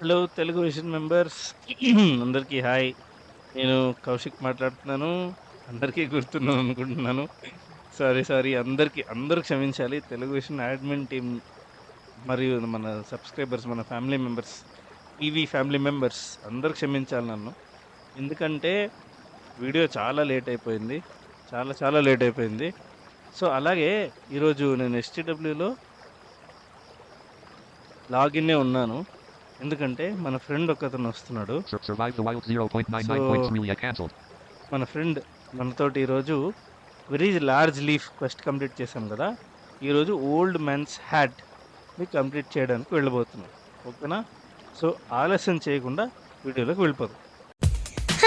Hello Telugu vision members అందరికీ hi నేను కౌశిక్ మాట్లాడుతున్నాను. అందరికీ గుర్తున్నాను అనుకుంటున్నాను. సారీ సారీ అందరికీ అందరూ క్షమించాలి. తెలుగు విజన్ అడ్మిన్ టీం మరియు మన సబ్స్క్రైబర్స్ మన ఫ్యామిలీ మెంబర్స్ ఈవీ ఫ్యామిలీ మెంబర్స్ అందరూ క్షమించాలి నన్ను. ఎందుకంటే వీడియో చాలా లేట్ అయిపోయింది. చాలా చాలా లేట్ అయిపోయింది. సో అలాగే ఈరోజు నేను ఎస్టీడబ్ల్యూలో లాగిన్నే ఉన్నాను. ఎందుకంటే మన ఫ్రెండ్ ఒకతను వస్తున్నాడు. Sur- Survive the wild 0.99 So- points really cancelled. మన ఫ్రెండ్ మనతోటి ఈరోజు very large leaf quest complete చేశాం కదా. ఈరోజు ఓల్డ్ మెన్స్ హ్యాట్ని కంప్లీట్ చేయడానికి వెళ్ళబోతున్నాం. ఓకేనా సో ఆలస్యం చేయకుండా వీడియోలోకి వెళ్ళిపోదాం.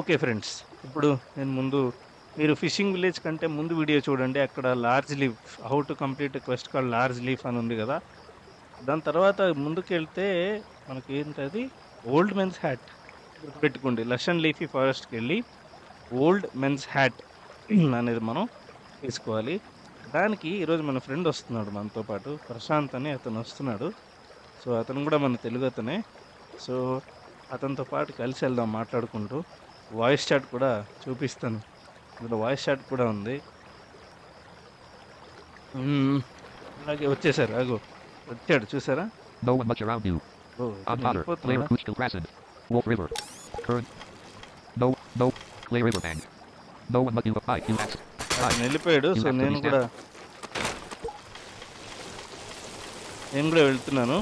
ఓకే ఫ్రెండ్స్ ఇప్పుడు నేను ముందు మీరు ఫిషింగ్ విలేజ్ కంటే ముందు వీడియో చూడండి. అక్కడ large leaf how to complete quest call large leaf అని ఉంది కదా. దాని తర్వాత ముందుకు వెళ్తే మనకి ఏంటది? ఓల్డ్ మెన్స్ హ్యాట్ పెట్టుకోండి లషన్ లీఫీ ఫారెస్ట్కి వెళ్ళి ఓల్డ్ మెన్స్ హ్యాట్ అనేది మనం తీసుకోవాలి దానికి ఈరోజు మన ఫ్రెండ్ వస్తున్నాడు మనతో పాటు. ప్రశాంత్ అని అతను వస్తున్నాడు. సో అతను కూడా మన తెలుగు అతనే. సో అతనితో పాటు కలిసి వెళ్దాం మాట్లాడుకుంటూ. వాయిస్ చాట్ కూడా చూపిస్తాను ఇందులో వాయిస్ చాట్ కూడా ఉంది. అలాగే వచ్చేసారు అగో వచ్చాడు చూసారా No one much around you. ఓ, On Claire వెళ్ళిపోతున్నాడా? Kuchkel Crescent. Wolf River. Current. No, no, Clay River Bank. No one much you apply. You ask. వెళ్ళిపోయాడు సో నేను కూడా నేను కూడా వెళ్తున్నాను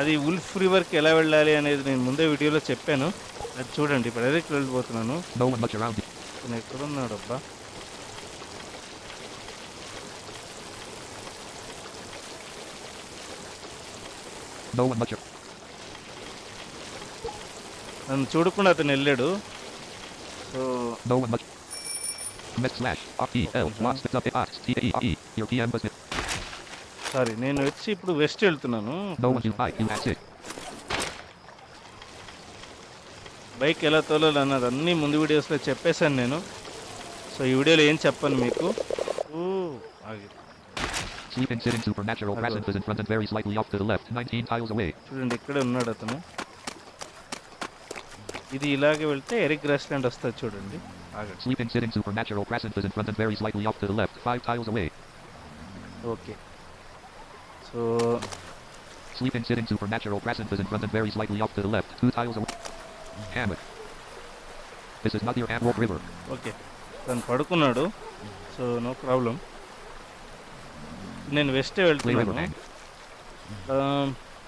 అది ఉల్ఫ్ రివర్కి ఎలా వెళ్ళాలి అనేది నేను ముందే వీడియోలో చెప్పాను అది చూడండి ఇప్పుడు డైరెక్ట్ వెళ్ళిపోతున్నాను. ఇతను ఎక్కడున్నాడు అబ్బా నన్ను చూడకుండా అతను వెళ్ళాడు so No one much. Met slash R E L one spits up X T A E. Your PM was mit. Sorry నేను వచ్చి ఇప్పుడు వెస్ట్ వెళ్తున్నాను. బైక్ ఎలా తోలాలి అన్నది అన్ని ముందు వీడియోస్లో చెప్పేశాను నేను. సో ఈ వీడియోలో ఏం చెప్పాను మీకు? చూడండి ఇక్కడే ఉన్నాడు అతను. ఇది ఇలాగే వెళ్తే ఎరిక్ గ్రాస్ ల్యాండ్ వస్తుంది చూడండి okay So Sleeping sitting supernatural presence is in front and very slightly off to the left, 2 tiles away. Hammock. This is not your Amwolf River. Okay తను పడుకున్నాడు సో నో ప్రాబ్లం నేను వెస్టే Clay River వెళ్తున్నాను Bank. ఆ,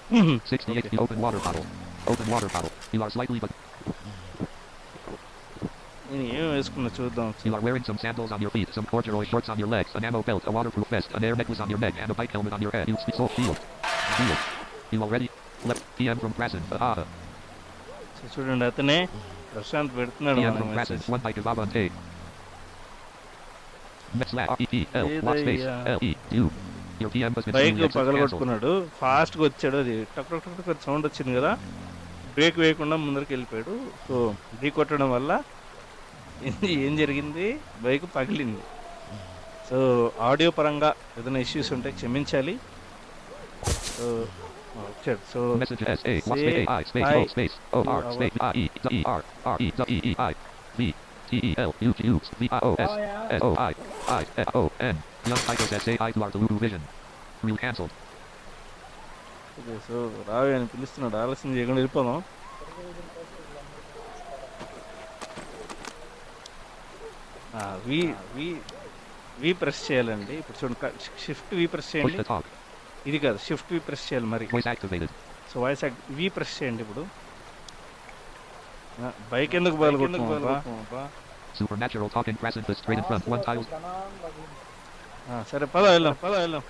68 Okay. the open water bottle. Open water bottle. You are slightly but నేను ఏం వేసుకున్నా చూద్దాం you are wearing some sandals on your feet, some corduroy shorts on your legs, an ammo belt, a waterproof vest, an air necklace on your neck, and a bike helmet on your head. You speak so shield. Shield. You already left PM from present. Ah. So చూడండి అతనే ప్రశాంత్ పెడుతున్నాడు PM మన from present. Message One bike is Avante. Met slash E E L lot space? L E U. Your PM has been bike truly cancelled. పగలగొట్టుకున్నాడు ఫాస్ట్గా వచ్చాడు అది టక్ టక్ టక్ టక్ సౌండ్ వచ్చింది కదా బ్రేక్ వేయకుండా ముందరికి వెళ్ళిపోయాడు సో ఢీ కొట్టడం వల్ల ఏం జరిగింది? బైక్ పగిలింది. సో ఆడియో పరంగా ఏదైనా ఇష్యూస్ ఉంటే క్షమించాలి. సో oh, రావి అని పిలుస్తున్నాడు. ఆలస్యం చేయకుండా వెళ్ళిపోదాం. వి వి వి ప్రెస్ చేయాలండి ఇప్పుడు చూడండి షిఫ్ట్ వి ప్రెస్ చేయండి. ఇది కాదు షిఫ్ట్ వి ప్రెస్ చేయాలి మరి. సో వాయిస్ వి ప్రెస్ చేయండి ఇప్పుడు బైక్ ఎందుకు బాగా Supernatural talking present is straight in front. One tiles. సరే పద వెళ్దాం పద వెళ్దాం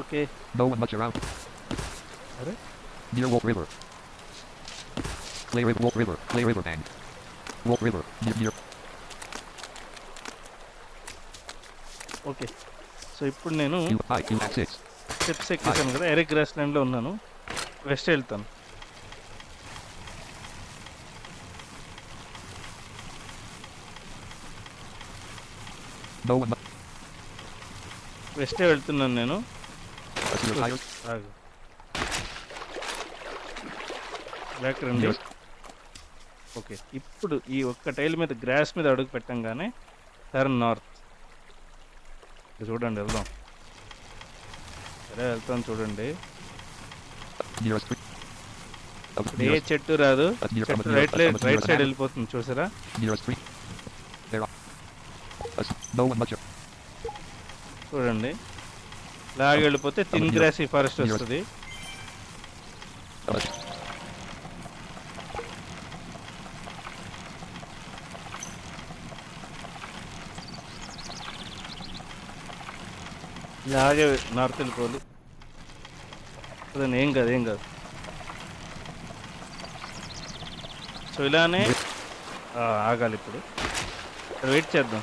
okay No one much around. అరే Near Wolf River. Clay River, Wolf River, Clay River Bank. Wolf River, near, near. Okay so ఇప్పుడు నేను U, I, U, at 6. Steps ఎక్కేసాను కదా Eric gross ల్యాండ్లో ఉన్నాను వెస్ట్ వెళ్తాను No one much. వెస్టే వెళ్తున్నాను నేను okay ఇప్పుడు ఈ ఒక్క టైల్ మీద గ్రాస్ మీద అడుగు పెట్టంగానే టర్న్ నార్త్. చూడండి వెళ్దాం. సరే వెళ్తాను చూడండి. ఏ చెట్టు రాదు? రైట్ రైట్ సైడ్ వెళ్ళిపోతుంది చూసారా? చూడండి. లాగి వెళ్ళిపోతే థిన్ గ్రాసీ ఫారెస్ట్. వస్తుంది. ఇలాగే నార్త్ వెళ్ళిపోవాలి. అదే ఏం కాదు ఏం కాదు. సో ఇలానే ఆగాలి ఇప్పుడు. వెయిట్ చేద్దాం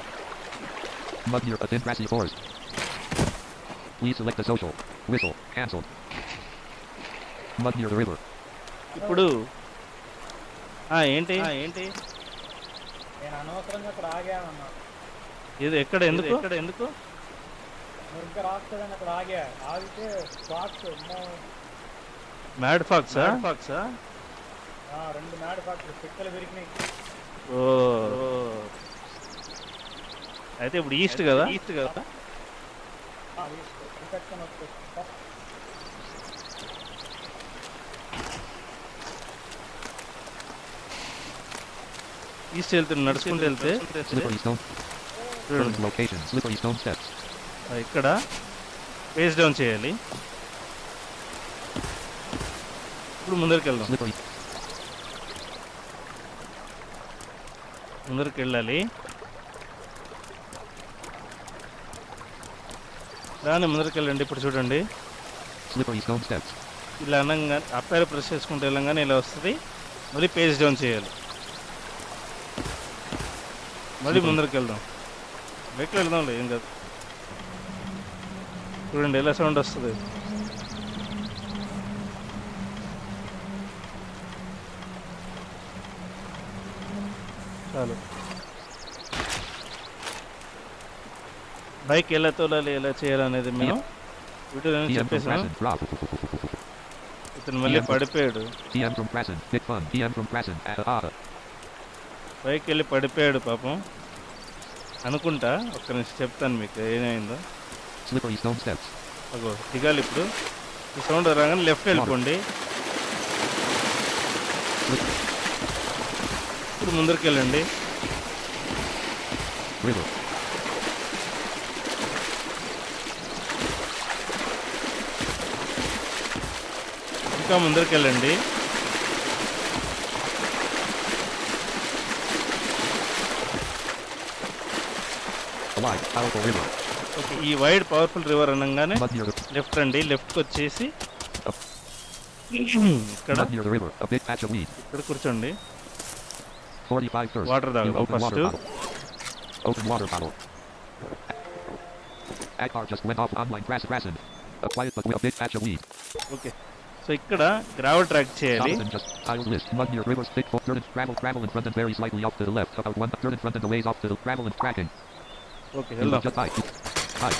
mud near a thin grassy forest. Please select the social. Whistle. Cancelled. Mud near the river. ఇప్పుడు. ఆ, ఏంటి? ఆ, ఏంటి? నేను అనవసరంగా అక్కడ ఆగానన్నా. ఇది ఎక్కడ? ఎందుకు? ఎక్కడ? ఎందుకు? మురుగ్గా రాస్తుందని అక్కడ ఆగా. ఆగితే ఫాక్స్ మ్యాడ్ ఫాక్సా ఫాక్సా రెండు మ్యాడ్ ఫాక్స్ పిక్కలు పెరిగినాయి ఓ. అయితే ఇప్పుడు ఈస్ట్ కదా? ఈస్ట్ కదా? ఇన్ఫెక్షన్ వచ్చేసి ఈస్ట్ వెళ్తే నడుచుకుంటూ వెళ్తే ఇక్కడ పేస్ డౌన్ చేయాలి. ఇప్పుడు ముందరికి వెళ్దాం. ముందరికి వెళ్ళాలి. రాని ముందరికి వెళ్ళండి ఇప్పుడు చూడండి. ఇలా అనగా అప్పారు ప్రెస్ చేసుకుంటూ వెళ్ళంగానే ఇలా వస్తుంది. మళ్ళీ పేజ్ డౌన్ చేయాలి. మళ్ళీ ముందరికి వెళ్దాం. బైక్లో వెళ్దాంలే ఏం కాదు. చూడండి ఎలా సౌండ్ వస్తుంది. చాలు. బైక్ ఎలా తోలాలి ఎలా చేయాలనేది మేము from చెప్పేసాను. ఇతను మళ్ళీ. పడిపోయాడు. పైకి వెళ్ళి పడిపోయాడు పాపం అనుకుంటా ఒక్క నిమిషం చెప్తాను మీకు ఏమైందో. అగో దిగాలి ఇప్పుడు ఈ సౌండ్ రాగానే లెఫ్ట్ వెళ్ళిపోండి ఇప్పుడు ముందరికి వెళ్ళండి ఇంకా ముందరికి వెళ్ళండి A wide, powerful river. Okay ఈ వైడ్ పవర్ఫుల్ రివర్ అనగానే లెఫ్ట్ రండి లెఫ్ట్కి వచ్చేసి. ఇక్కడ. ఇక్కడ కూర్చోండి 45 thirst. Water You తాగుదాం open water first. bottle. Open water bottle. Akbar just went off online grass Prasen. A quiet but with a big patch of weed. Okay so ఇక్కడ gravel track చేయాలి Jonathan just tiled list. Mud near rivers, thick foot, dirt and gravel, gravel in front and very slightly off to the left. About one dirt in front and a ways off to the gravel and tracking. Okay You వెళ్దాం just high. High.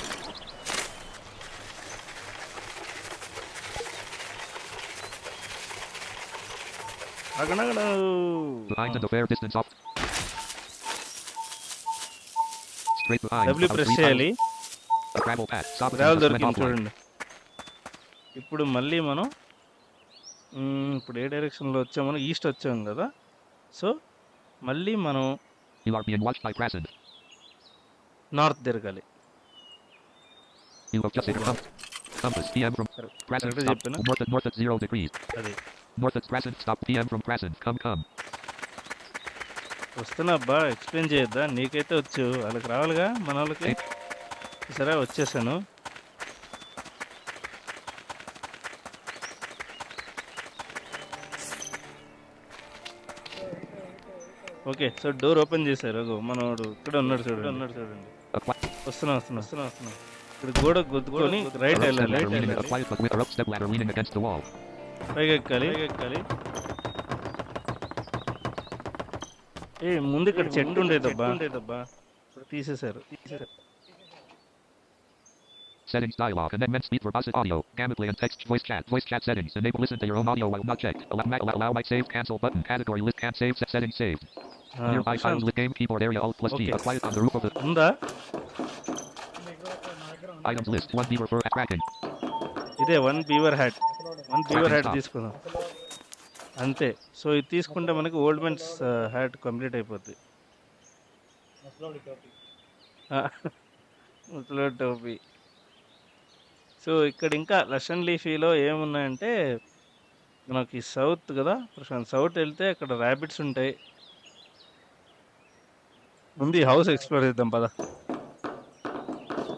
అగనగను Behind and a fair distance off. Straight behind. W about press three చేయాలి miles. A gravel path. Jonathan gravel just went దొరికింది offline. చూడండి ఇప్పుడు మళ్ళీ మనం మ్మ్, ఇప్పుడు ఏ డైరెక్షన్లో వచ్చామని ఈస్ట్ వచ్చాం కదా. సో మళ్ళీ మనం నార్త్ తిరగాలి. వస్తున్నాబ్బా ఎక్స్ప్లెయిన్ చేయొద్దా? నీకైతే వచ్చు. వాళ్ళకి రావాలిగా మన వాళ్ళకి? సరే వచ్చేసాను. ఓకే సో డోర్ ఓపెన్ చేశారు. అగో మనోడు ఇక్కడ ఉన్నాడు చూడండి. ఉన్నాడు చూడండి. వస్తున్నా వస్తున్నా. వస్తున్నా వస్తున్నా. ఇక్కడ గోడ గుద్దుకొని రైట్. పైకి ఎక్కాలి ఎక్కాలి ఏ ముందు ఇక్కడ చెట్టు ఉండేదబ్బా. ఉండేదబ్బా. తీసేశారు. తీసేశారు. Settings dialog. And then men speed verbose audio. Gamma play and text voice chat. Voice chat settings. Enable listen to your own audio while not checked. Allow, ma- allow, allow might save cancel button. Category list can't save set settings saved. ఆ, Nearby Prashanth, files with game keyboard area alt plus T. Okay. A quiet on the roof of the ఉందా మీకు నా దగ్గర ఉంది. items list. One beaver fur tracking. ఇదే one beaver hat one beaver hat Stop. తీసుకుందాం అంతే so ఇది తీసుకుంటే మనకి ఓల్డ్ మెన్స్ హ్యాట్ కంప్లీట్ అయిపోద్ది ముసలోడి టోపీ ముసలో టోపీ సో ఇక్కడ ఇంకా లషన్ లీఫీలో ఏమున్నాయంటే మనకి సౌత్ కదా ప్రశాంత్ సౌత్ వెళ్తే అక్కడ ర్యాబిట్స్ ఉంటాయి. ముందు హౌస్ ఎక్స్ప్లోర్ చేద్దాం పద.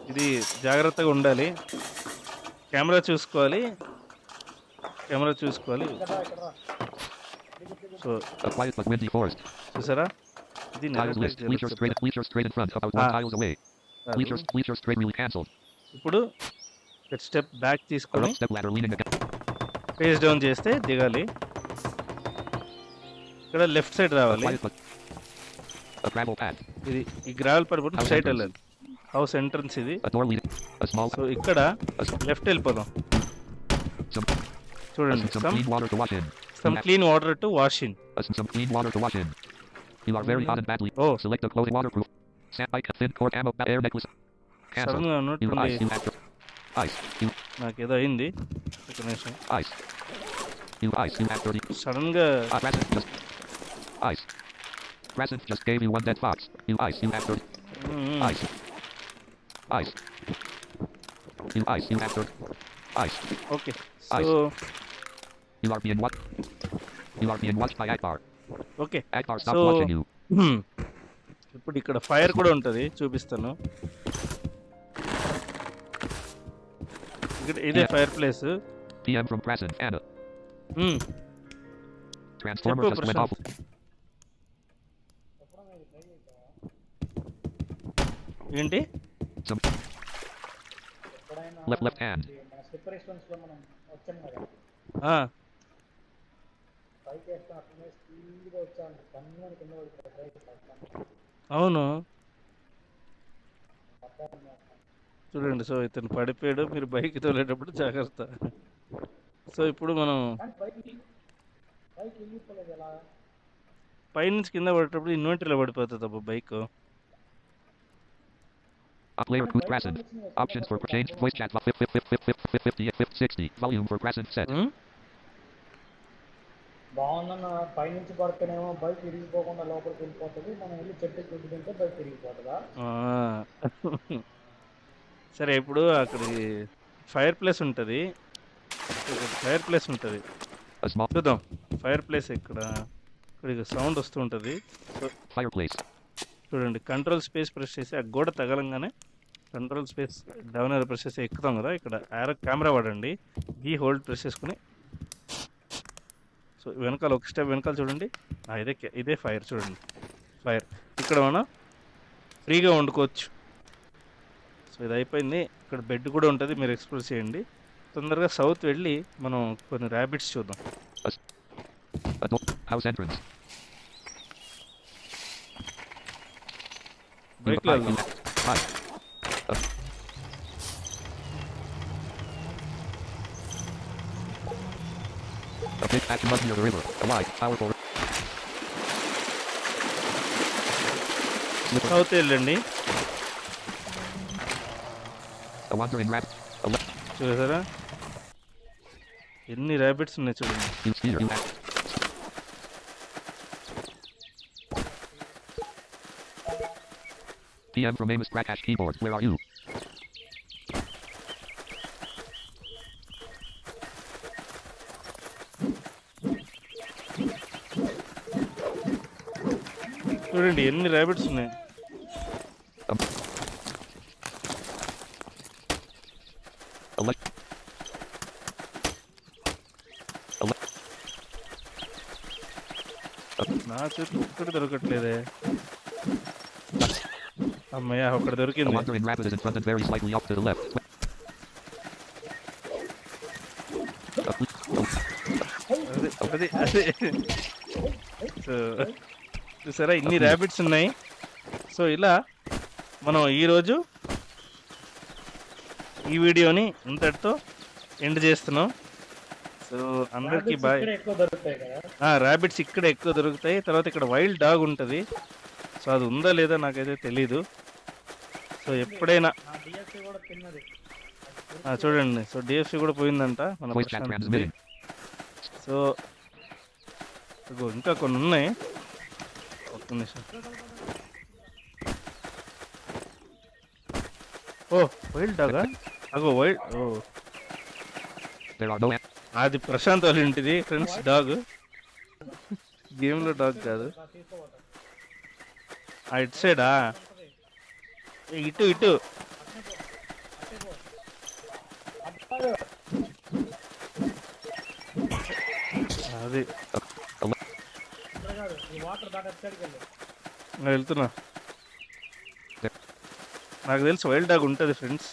ఇది జాగ్రత్తగా ఉండాలి. కెమెరా చూసుకోవాలి. కెమెరా చూసుకోవాలి. సో. చూసారా? ఇది Tiles Ah. ఇప్పుడు స్టెప్ బ్యాక్ తీసుకొని against. ఫేస్ డౌన్ చేస్తే దిగాలి ఇక్కడ లెఫ్ట్ సైడ్ రావాలి. ఇది ఈ గ్రావెల్ పడిపోతే entrance. వెళ్ళాలి హౌస్ ఎంట్రన్స్ ఇది. సో ఇక్కడ లెఫ్ట్ వెళ్ళిపోదాం. చూడండి some clean water to wash in. Some clean water to wash in Uh, some, some clean water to wash in. You are very hot and badly. Oh. Select the clothing waterproof. Sandbike, thin cord ammo, ba- air necklace. Cancel. సడన్గా You ఉన్నట్టుంది ice. You after. Ice. You నాకు ఏదో అయింది ఒక నిమిషం ice. You ice. You have 30. Sudden గా Uh, present just. Ice. Present just gave you one dead fox. You ice. You have 30. Hmm, Ice. Ice. You ice. You have 30. Ice. Okay so You are being watched. You are being watched by Akbar. Okay Akbar, stop So- watching you. హ్మ్. ఇప్పుడు ఇక్కడ fire కూడా ఉంటుంది చూపిస్తాను ఇక్కడ ఇదే. Fire place PM from present. Anna. Transformer Check just over went off. ఏంటి అవును చూడండి సో ఇతను పడిపోయాడు మీరు బైక్ తోలేటప్పుడు జాగ్రత్త సో ఇప్పుడు మనం పైనుంచి కింద పడేటప్పుడు ఇన్వెంటరీలో పడిపోతుంది అబ్బా bike Up layer boost present. Options for change voice chat. Flip, flip, flip, flip, flip, flip, 50, flip, 60. Volume for present set. బాగుందన్న పైనుంచి పడితేనేమో బైక్ విరిగిపోకుండా లోపలికి వెళ్ళిపోతుంది మనం వెళ్ళి చెట్టు చుట్టుకుంటే బైక్ విరిగిపోతుందా సరే ఇప్పుడు అక్కడ ఫైర్ ప్లేస్ ఉంటుంది. ఫైర్ ప్లేస్ ఉంటుంది. చూద్దాం. ఫైర్ ప్లేస్ ఇక్కడ ఇక్కడ సౌండ్ వస్తూ ఉంటుంది. చూడండి కంట్రోల్ స్పేస్ ప్రెస్ చేసి ఆ గోడ తగలంగానే కంట్రోల్ స్పేస్ డౌన్ ఏదో ప్రెస్ చేసి ఎక్కుతాం కదా ఇక్కడ ఆరో కెమెరా వాడండి. ఈ హోల్డ్ ప్రెస్ చేసుకుని. సో వెనకాల ఒక స్టెప్ వెనకాల చూడండి. ఇదే ఇదే ఫైర్ చూడండి. ఫైర్. ఇక్కడ మనం ఫ్రీగా వండుకోవచ్చు. సో ఇది అయిపోయింది ఇక్కడ బెడ్ కూడా ఉంటుంది మీరు ఎక్స్ప్లోర్ చేయండి తొందరగా సౌత్ వెళ్ళి మనం కొన్ని ర్యాబిట్స్ చూద్దాం A బైక్లో వెళ్దాం big patch of mud near the river. A wide, powerful. South వెళ్ళండి A wandering rat. A le- చూసారా ఎన్ని ర్యాబిట్స్ ఉన్నాయి చూడండి. PM from Amos Crackash keyboard. Where are you? చూడండి ఎన్ని ర్యాబిట్స్ ఉన్నాయి చేతి ఒక్కటి దొరకట్లేదే. అమ్మయ్య ఒకటి A దొరికింది wandering rabbit is in front and very slightly off to the left. A fle- అదే అదే అదే. సో చూసారా ఇన్ని ర్యాబిట్స్ ఉన్నాయి. సో ఇలా మనం ఈరోజు ఈ వీడియోని ఇంతటితో ఎండ్ చేస్తున్నాం. సో అందరికీ బాయ్. ఇక్కడ ఎక్కువ దొరుకుతాయి కదా? ర్యాబిట్స్ ఇక్కడ ఎక్కువ దొరుకుతాయి. తర్వాత ఇక్కడ వైల్డ్ డాగ్ ఉంటుంది. సో అది ఉందా లేదా నాకైతే తెలీదు. సో ఎప్పుడైనా నా డిఎస్సి కూడా తిన్నది. ఆ, చూడండి. సో డిఎఫ్సి కూడా పోయిందంట మన. సో ఇంకా కొన్ని ఉన్నాయి. ఒక్క నిమిషం. ఓ వైల్డ్ డాగా అగో వైల్డ్ ఓ. అది ప్రశాంత్ వాళ్ళ ఇంటిది ఫ్రెండ్స్ డాగ్ గేమ్లో డాగ్ కాదు. ఆ ఇటు సైడా ఇటు ఇటు. అది. నేను వెళ్తున్నా. నాకు తెలిసి వైల్డ్ డాగ్ ఉంటుంది ఫ్రెండ్స్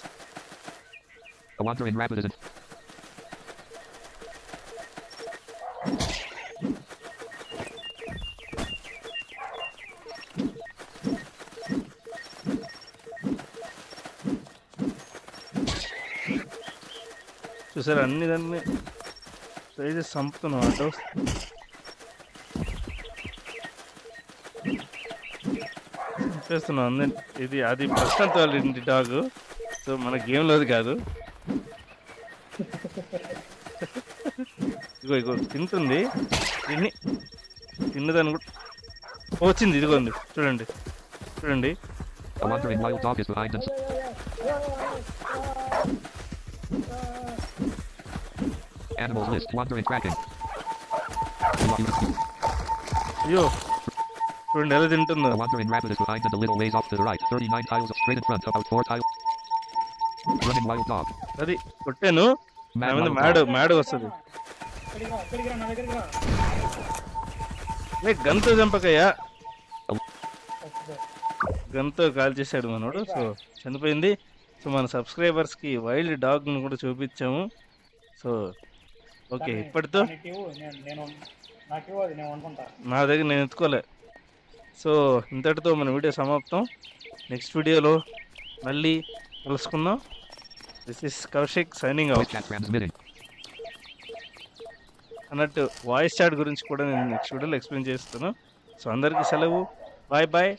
చూసారు అన్ని దాన్ని ట్రై చేసి చంపుతున్నాం అటు చంపేస్తున్నాం అందరి ఇది అది ప్రశాంత్ వాళ్ళ ఇంటి డాగ్ సో మన గేమ్లోది కాదు. ఇగో ఇగో తింటుంది. తిని తిన్నదాన్ని కూడా వచ్చింది ఇదిగోండి. చూడండి. చూడండి. Animals list wandering tracking. అయ్యో చూడండి ఎలా తింటుందో wandering rabbit is behind and a little ways off to the right. 39 tiles straight in front, about 4 tiles. Running wild dog. అది కొట్టాను నా Mad మీద మ్యాడ్. మ్యాడ్ వస్తుంది గంతో చంపకయ్యా. గన్తో కాల్ చేశాడు మనోడు సో చనిపోయింది సో మన సబ్స్క్రైబర్స్కి వైల్డ్ డాగ్ను కూడా చూపించాము సో ఓకే ఇప్పటితో? నా దగ్గర నేను ఎత్తుకోలే. సో ఇంతటితో మన వీడియో సమాప్తం. నెక్స్ట్ వీడియోలో మళ్ళీ కలుసుకుందాం. This is Kaushik signing out. అన్నట్టు వాయిస్ చాట్ గురించి కూడా నేను నెక్స్ట్ వీడియోలో ఎక్స్ప్లెయిన్ చేస్తాను. సో అందరికీ సెలవు. Bye bye